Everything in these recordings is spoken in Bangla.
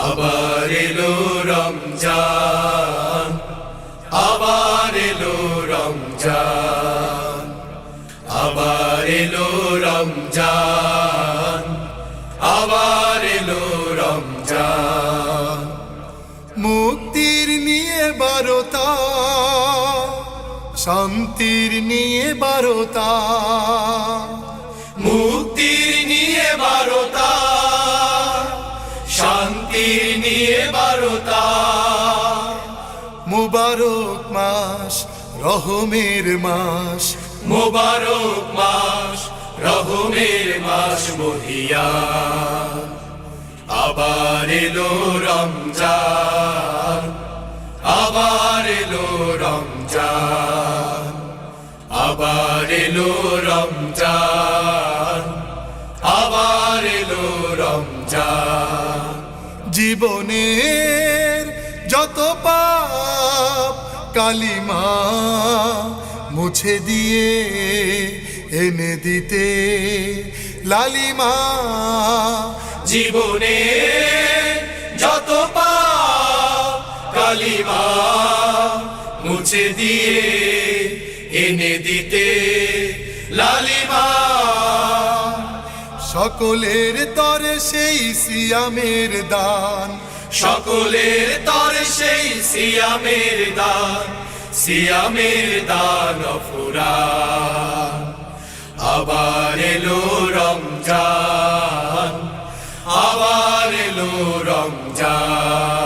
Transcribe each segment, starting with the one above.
আবার এলো রমজান আবার এলো রমজান আবার এলো রমজান আবার এলো রমজান। নিয়ে বারতা শান্তির নিয়ে বারতা মুক্তির নিয়ে বারতা শান্তির নিয়ে বারতা মুবারক মাস, রহমের মাস, মোবারক মাস, রহমের মাস মহিয়া। আবার এলো রমজান। এলো রমজান, আবার এলো রমজান, আবার এলো রমজান। জীবনের যত পাপ কালিমা মুছে দিয়ে এনে দিতে লালিমা জীবনে যত পাপ কালিমা মুছে দিয়ে এনে দিতে লালিমা। সকলের তরে সেই সিয়ামের দান। সকলের তর সেই সিয়ামের দান। সিয়ামের দান ফুরান আবার এলো রমজান। আবার এলো রমজান।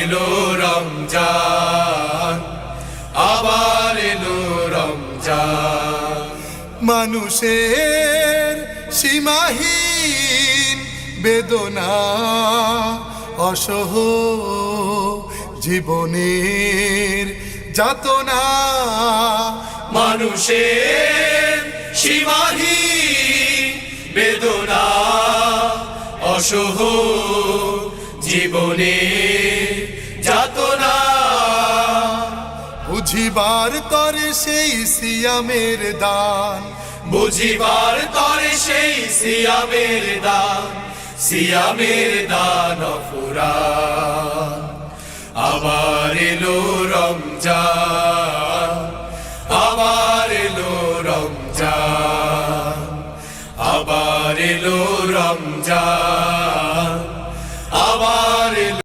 এলো রমজান, আবার এলো রমজান। মানুষের সীমাহীন বেদনা, অসহ জীবনের যাতনা। মানুষের সীমাহী বেদনা, অসহ জীবনে বুঝিবার তরে সেই সিয়ামের দান। বুঝিবার তরে সেই সিয়ামের দান। সিয়ামের দান ফুরান আবার এলো রমজান। আবার এলো রমজান। আবার এলো রমজান।